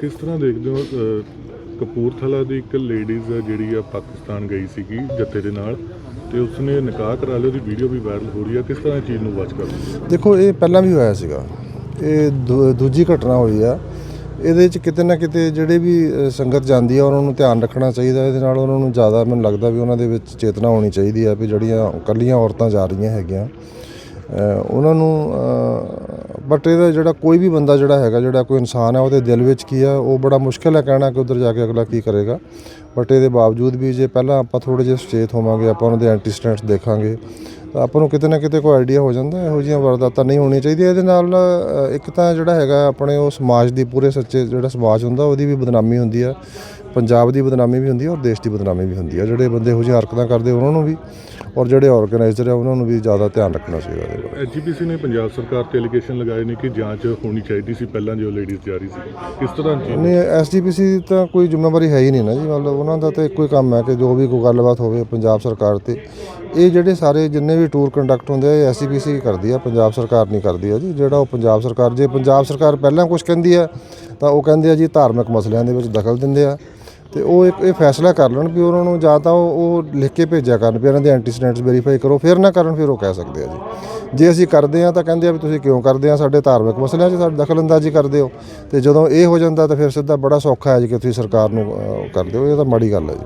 ਕਿਸ ਤਰ੍ਹਾਂ ਦੇਖਦੇ ਹੋ ਕਪੂਰਥਲਾ ਦੀ ਇੱਕ ਲੇਡੀਜ਼ ਜਿਹੜੀ ਆ ਪਾਕਿਸਤਾਨ ਗਈ ਸੀਗੀ ਜੱਥੇ ਦੇ ਨਾਲ, ਤੇ ਉਸਨੇ ਨਿਕਾਹ ਕਰਾ ਲਿਆ, ਉਹਦੀ ਵੀਡੀਓ ਵੀ ਵਾਇਰਲ ਹੋ ਰਹੀ ਆ, ਕਿਸ ਤਰ੍ਹਾਂ ਇਹ ਚੀਜ਼ ਨੂੰ ਵਾਚ ਕਰਦੇ ਦੇਖੋ, ਇਹ ਪਹਿਲਾਂ ਵੀ ਹੋਇਆ ਸੀਗਾ। ਇਹ ਦੂ- ਦੂਜੀ ਘਟਨਾ ਹੋਈ ਆ। ਇਹਦੇ ਚ ਕਿਤੇ ਨਾ ਕਿਤੇ ਜਿਹੜੇ ਵੀ ਸੰਗਤ ਜਾਂਦੀ ਆ, ਉਹਨਾਂ ਨੂੰ ਧਿਆਨ ਰੱਖਣਾ ਚਾਹੀਦਾ, ਇਹਦੇ ਨਾਲ ਉਹਨਾਂ ਨੂੰ ਜ਼ਿਆਦਾ ਮੈਨੂੰ ਲੱਗਦਾ ਵੀ ਉਹਨਾਂ ਦੇ ਵਿੱਚ ਚੇਤਨਾ ਹੋਣੀ ਚਾਹੀਦੀ ਆ, ਵੀ ਜਿਹੜੀਆਂ ਇਕੱਲੀਆਂ ਔਰਤਾਂ ਜਾ ਰਹੀਆਂ ਹੈਗੀਆਂ। ਉਹਨਾਂ ਨੂੰ ਬਟ ਇਹਦਾ ਜਿਹੜਾ ਕੋਈ ਵੀ ਬੰਦਾ ਜਿਹੜਾ ਹੈਗਾ, ਜਿਹੜਾ ਕੋਈ ਇਨਸਾਨ ਹੈ, ਉਹਦੇ ਦਿਲ ਵਿੱਚ ਕੀ ਆ ਉਹ ਬੜਾ ਮੁਸ਼ਕਿਲ ਹੈ ਕਹਿਣਾ ਕਿ ਉਧਰ ਜਾ ਕੇ ਅਗਲਾ ਕੀ ਕਰੇਗਾ। ਬਟ ਇਹਦੇ ਬਾਵਜੂਦ ਵੀ ਜੇ ਪਹਿਲਾਂ ਆਪਾਂ ਥੋੜੇ ਜਿਹਾ ਸੁਚੇਤ ਹੋਵਾਂਗੇ, ਆਪਾਂ ਉਹਨਾਂ ਦੇ ਐਂਟੀ ਦੇਖਾਂਗੇ, ਤਾਂ ਆਪਾਂ ਨੂੰ ਕਿਤੇ ਨਾ ਕਿਤੇ ਕੋਈ ਆਈਡੀਆ ਹੋ ਜਾਂਦਾ, ਇਹੋ ਜਿਹੀਆਂ ਵਾਰਦਾਤਾਂ ਨਹੀਂ ਹੋਣੀਆਂ ਚਾਹੀਦੀਆਂ। ਇਹਦੇ ਨਾਲ ਇੱਕ ਤਾਂ ਜਿਹੜਾ ਹੈਗਾ ਆਪਣੇ ਉਹ ਸਮਾਜ ਦੀ ਪੂਰੇ ਸੱਚੇ ਜਿਹੜਾ ਸਮਾਜ ਹੁੰਦਾ, ਉਹਦੀ ਵੀ ਬਦਨਾਮੀ ਹੁੰਦੀ ਆ। ਪੰਜਾਬ ਦੀ ਬਦਨਾਮੀ ਵੀ ਹੁੰਦੀ ਹੈ ਔਰ ਦੇਸ਼ ਦੀ ਬਦਨਾਮੀ ਵੀ ਹੁੰਦੀ ਹੈ। ਜਿਹੜੇ ਬੰਦੇ ਇਹੋ ਜਿਹੀਆਂ ਹਰਕਤਾਂ ਕਰਦੇ ਉਹਨਾਂ ਨੂੰ ਵੀ ਔਰ ਜਿਹੜੇ ਆਰਗੇਨਾਈਜ਼ਰ ਆ ਉਹਨਾਂ ਨੂੰ ਵੀ ਜ਼ਿਆਦਾ ਧਿਆਨ ਰੱਖਣਾ ਚਾਹੀਦਾ ਇਹਦੇ ਬਾਰੇ ਐਜੀਪੀਸੀ ਨੇ ਪੰਜਾਬ ਸਰਕਾਰ ਤੇ ਐਲੀਗੇਸ਼ਨ ਲਗਾਏ ਨੇ ਕਿ ਜਾਂਚ ਹੋਣੀ ਚਾਹੀਦੀ ਸੀ ਪਹਿਲਾਂ ਜੋ ਲੇਡੀਜ਼ ਜਾ ਰਹੀ ਸੀ। ਕਿਸ ਤਰ੍ਹਾਂ ਨਹੀਂ ਐਸਜੀਪੀਸੀ ਦੀ ਤਾਂ ਕੋਈ ਜ਼ਿੰਮੇਵਾਰੀ ਹੈ ਹੀ ਨਹੀਂ ਨਾ ਜੀ ਮਤਲਬ ਉਹਨਾਂ ਦਾ ਤਾਂ ਇੱਕੋ ਹੀ ਕੰਮ ਹੈ ਕਿ ਜੋ ਵੀ ਕੋਈ ਗੱਲਬਾਤ ਹੋਵੇ ਪੰਜਾਬ ਸਰਕਾਰ ਤੇ। ਇਹ ਜਿਹੜੇ ਸਾਰੇ ਜਿੰਨੇ ਵੀ ਟੂਰ ਕੰਡਕਟ ਹੁੰਦੇ ਆ ਐਸਜੀਪੀਸੀ ਕਰਦੀ ਆ ਪੰਜਾਬ ਸਰਕਾਰ ਨਹੀਂ ਕਰਦੀ ਆ ਜੀ। ਜਿਹੜਾ ਉਹ ਪੰਜਾਬ ਸਰਕਾਰ ਜੇ ਪੰਜਾਬ ਸਰਕਾਰ ਪਹਿਲਾਂ ਕੁਝ ਕਹਿੰਦੀ ਆ ਤਾਂ ਉਹ ਕਹਿੰਦੇ ਆ ਜੀ ਧਾਰਮਿਕ ਮਸਲਿਆਂ ਦੇ ਵਿੱਚ ਦਖਲ ਦਿੰਦੇ ਆ। ਤੇ ਉਹ ਇੱਕ ਇਹ ਫੈਸਲਾ ਕਰ ਲੈਣ ਵੀ ਉਹਨਾਂ ਨੂੰ ਜਾਂ ਤਾਂ ਉਹ ਲਿਖ ਕੇ ਭੇਜਿਆ ਕਰਨ ਵੀ ਇਹਨਾਂ ਦੇ ਐਂਟੀਸੀਡੈਂਟਸ ਵੈਰੀਫਾਈ ਕਰੋ ਫਿਰ ਨਾ ਕਰਨ ਫਿਰ ਉਹ ਕਹਿ ਸਕਦੇ ਆ ਜੀ। ਜੇ ਅਸੀਂ ਕਰਦੇ ਆ ਤਾਂ ਕਹਿੰਦੇ ਆ ਵੀ ਤੁਸੀਂ ਕਿਉਂ ਕਰਦੇ ਆ? ਸਾਡੇ ਧਾਰਮਿਕ ਮਸਲਿਆਂ 'ਚ ਸਾਡੀ ਦਖਲਅੰਦਾਜ਼ੀ ਕਰਦੇ ਹੋ। ਤੇ ਜਦੋਂ ਇਹ ਹੋ ਜਾਂਦਾ ਤਾਂ ਫਿਰ ਸਿੱਧਾ ਬੜਾ ਸੌਖਾ ਹੈ ਜੀ ਕਿ ਤੁਸੀਂ ਸਰਕਾਰ ਨੂੰ ਅਹ, ਕਰਦੇ ਹੋ। ਇਹ ਤਾਂ ਮਾੜੀ ਗੱਲ ਹੈ ਜੀ।